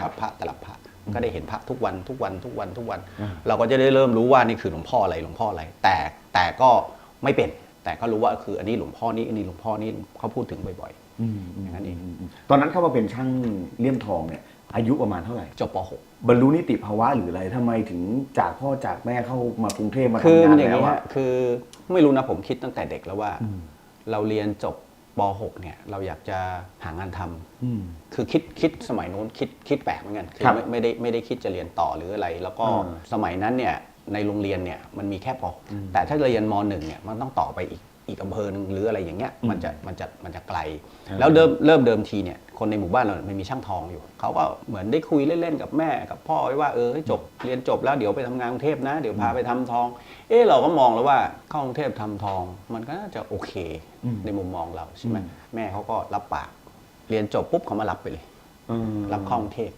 กับพระแต่ละพระก็ได้เห็นพระทุกวันทุกวันทุกวันทุกวันอ่าเราก็จะได้เริ่มรู้ว่านี่คือหลวงพ่ออะไรหลวงพ่ออะไร แต่แต่ก็ไม่เป็น แต่ก็รู้ว่าคืออันนี้หลวงพ่อนี้อันนี้หลวงพ่อนี้เขาพูดถึงบ่อยอืมอย่างนั้นเองมตอนนั้นเข้ามาเป็นช่างเลี่ยมทองเนี่ยอายุประมาณเท่าไหร่ๆจบปบรรลุนิติภาวะหรืออะไรทำไมถึงจากพ่อจากแม่เข้ามากรุงเทพมา .6 คือทำงานอย่างแล้วนี้อะฮะคือไม่รู้นะผมคิดตั้งแต่เด็กแล้วว่า เราเรียนจบ ป .6 เนี่ยเราอยากจะหางานทำอืม คือคิดคิดสมัยนู้นคิดคิดแปลกเหมือนกันคือครับไม่ไม่ได้ไม่ได้คิดจะเรียนต่อหรืออะไร แล้วก็อ่าสมัยนั้นเนี่ยในโรงเรียนเนี่ยมันมีแค่ป .6 แต่ถ้าเรียนม .1 เนี่ยมันต้องต่อไปอีกอีกอำเภอหนึงหรืออะไรอย่างเงี้ยมันจะมันจะมันจะไกลอ่าแล้วเริ่มเริ่มเดิมทีเนี่ย คนในหมู่บ้านเรามันมีช่างทองอยู่ เขาก็เหมือนได้คุยเล่นๆกับแม่กับพ่อไว้ว่าเออให้จบเรียนจบแล้วเดี๋ยวไปทำงานกรุงเทพนะ เดี๋ยวพาไปทำทอง เออเราก็มองแล้วว่าเข้ากรุงเทพทำทอง มันก็น่าจะโอเคอืมในมุมมองเราใช่ไหมอืมแม่เขาก็รับปาก เรียนจบปุ๊บเขามารับไปเลยอืมรับเข้ากรุงเทพ